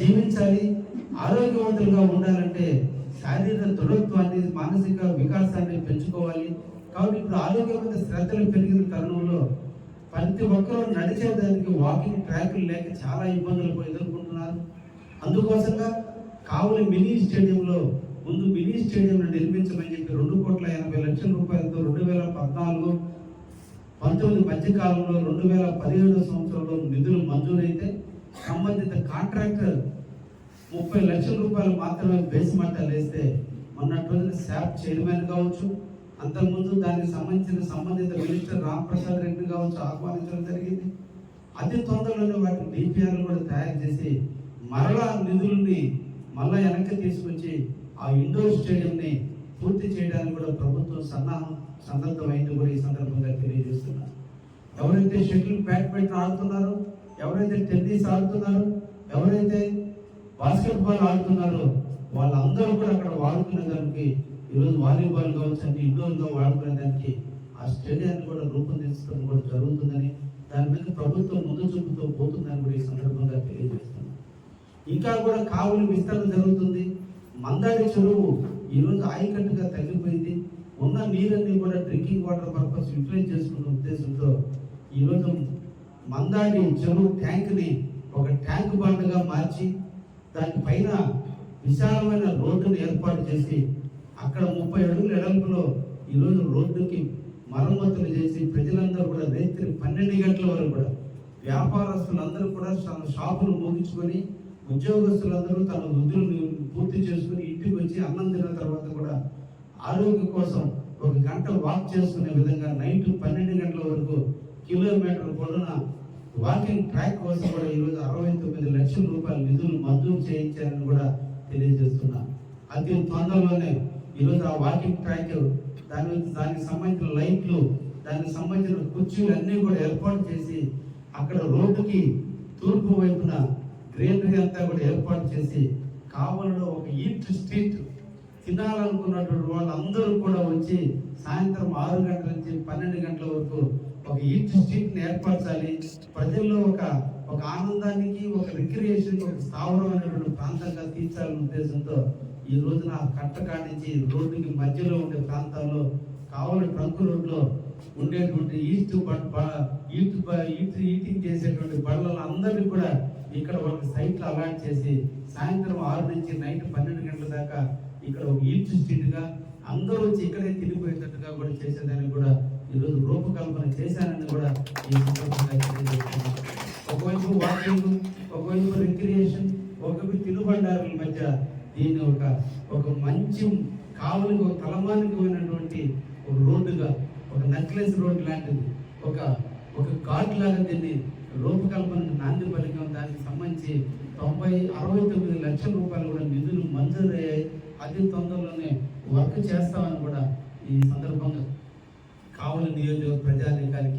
జీవించాలి ఆరోగ్యవంతులుగా ఉండాలంటే శారీరక దృఢత్వాన్ని మానసిక వికాసాన్ని పెంచుకోవాలి. కాబట్టి ఇప్పుడు ఆరోగ్యం శ్రద్ధలు పెరిగిన తరుణంలో ప్రతి ఒక్కరూ నడిచేదానికి వాకింగ్ ట్రాక్లు లేక చాలా ఇబ్బందులు ఎదుర్కొంటున్నారు అందుకోసంగా కావులి మినీ స్టేడియంలో ముందు మినీ స్టేడియంను నిర్మించమని చెప్పి రెండు కోట్ల ఎనభై లక్షల రూపాయలతో రెండు వేల పద్నాలుగు పంతొమ్మిది మధ్యకాలంలో రెండు వేల పదిహేడు సంవత్సరంలో నిధులు మంజూరైతే సంబంధిత కాంట్రాక్టర్ ముప్పై లక్షల రూపాయలు మాత్రమే బేస్ మంటలు వేస్తే మొన్నటి రోజున శాప్ చైర్మన్ కావచ్చు అంతకుముందు దానికి సంబంధించిన సంబంధిత మినిస్టర్ రామప్రసాద్ రెడ్డి కావచ్చు ఆహ్వానించడం జరిగింది. అతి తొందరలోనే వాటి డిపిఆర్ కూడా తయారు చేసి మరలా నిధుల్ని మళ్ళా వెనక్కి తీసుకొచ్చి ఆ ఇండోర్ స్టేడియంని పూర్తి చేయడానికి కూడా ప్రభుత్వం సన్నాహం సందర్భమైంది కూడా ఈ సందర్భంగా తెలియజేస్తున్నారు. ఎవరైతే షటిల్ పెట్టి ఆడుతున్నారో ఎవరైతే టెన్నిస్ ఆడుతున్నారో ఎవరైతే బాస్కెట్ బాల్ ఆడుతున్నారో వాళ్ళందరూ కూడా అక్కడ వాడుకునే దానికి ఈరోజు వాలీబాల్ కావచ్చు అంటే ఇండోర్లో వాడుకునే దానికి ఆ స్టేడియాన్ని కూడా రూపొందించడం కూడా జరుగుతుందని దాని మీద ప్రభుత్వం ముందు చూపుతో పోతుందని కూడా ఈ సందర్భంగా తెలియజేస్తున్నాను ఇంకా కూడా కావులు విస్తరణ జరుగుతుంది. మందారి చెరువు ఈరోజు ఆయకట్టుగా తగ్గిపోయింది. ఉన్న నీరన్నీ కూడా డ్రింకింగ్ వాటర్ పర్పస్ యూటిలైజ్ చేసుకున్న ఉద్దేశంతో ఈరోజు మందాన్ని చెరువు ట్యాంక్ని ఒక ట్యాంక్ బండ్గా మార్చి దానిపైన విశాలమైన రోడ్డును ఏర్పాటు చేసి అక్కడ ముప్పై అడుగుల ఎడంపులో ఈరోజు రోడ్డుకి మరమ్మతులు చేసి ప్రజలందరూ కూడా రాత్రి పన్నెండు గంటల వరకు కూడా వ్యాపారస్తులందరూ కూడా తమ షాపులు ముగించుకొని ఉద్యోగస్తులందరూ తమ వృద్ధులను పూర్తి చేసుకుని ఇంటికి వచ్చి అన్నం తిన్న తర్వాత కూడా ఆరోగ్యం కోసం ఒక గంట వాక్ చేసుకునే విధంగా నైట్ పన్నెండు గంటల వరకు కిలోమీటర్ పొడవున వాకింగ్ ట్రాక్ కోసం కూడా ఈరోజు అరవై తొమ్మిది లక్షల రూపాయల నిధులు మంజూరు చేయించారని కూడా తెలియజేస్తున్నా. అతి తొందరలోనే ఈరోజు ఆ వాకింగ్ ట్రాక్ దాని దానికి సంబంధించిన లైట్లు దానికి సంబంధించిన కుర్చీలు అన్నీ కూడా ఏర్పాటు చేసి అక్కడ రోడ్డుకి తూర్పు వైపున గ్రీనరీ అంతా కూడా ఏర్పాటు చేసి కావలిలో ఒక ఈట్ స్ట్రీట్ తినాలనుకున్నటువంటి వాళ్ళందరూ కూడా వచ్చి సాయంత్రం ఆరు గంటల నుంచి పన్నెండు గంటల వరకు ఒక ఈట్ స్ట్రీట్ని ఏర్పరచాలి. ప్రజల్లో ఒక ఒక ఆనందానికి ఒక రిక్రియేషన్ ఒక స్థావరం అనేటువంటి ప్రాంతంగా తీర్చాలనే ఉద్దేశంతో ఈ రోజున ఆ నుంచి రోడ్డుకి మధ్యలో ఉండే ప్రాంతాల్లో కావలి ట్రంక్ రోడ్లో ఉండేటువంటి ఈస్ట్ ఈట్ ఈట్ ఈటింగ్ చేసేటువంటి బళ్ళలో అందరినీ కూడా ఇక్కడ వాళ్ళకి సైట్లు అలాట్ చేసి సాయంత్రం ఆరు నుంచి నైట్ పన్నెండు గంటల దాకా ఇక్కడ ఒక ఈట్ స్ట్రీట్గా అందరూ వచ్చి ఇక్కడే తిరిగిపోయేటట్టుగా కూడా చేసేదానికి కూడా ఈరోజు రూపకల్పన చేశానని కూడా ఈ సందర్భంగా తెలియజేస్తున్నాను. ఒకవైపు వాకింగ్ ఒకవైపు రిక్రియేషన్ ఒకవైపు తినుబండారుల మధ్య దీన్ని ఒక ఒక మంచి కావలికి ఒక తలమానికి పోయినటువంటి ఒక రోడ్డుగా ఒక నెక్లెస్ రోడ్ లాంటిది ఒక ఒక ఘాట్ లాగా దీన్ని రూపకల్పన నాంది పలికం దానికి సంబంధించి తొంభై అరవై తొమ్మిది లక్షల రూపాయలు కూడా నిధులు మంజూరయ్యాయి అతి తొందరలోనే వర్క్ చేస్తామని కూడా ఈ సందర్భంగా కావుల నియోజక ప్రజానీకానికి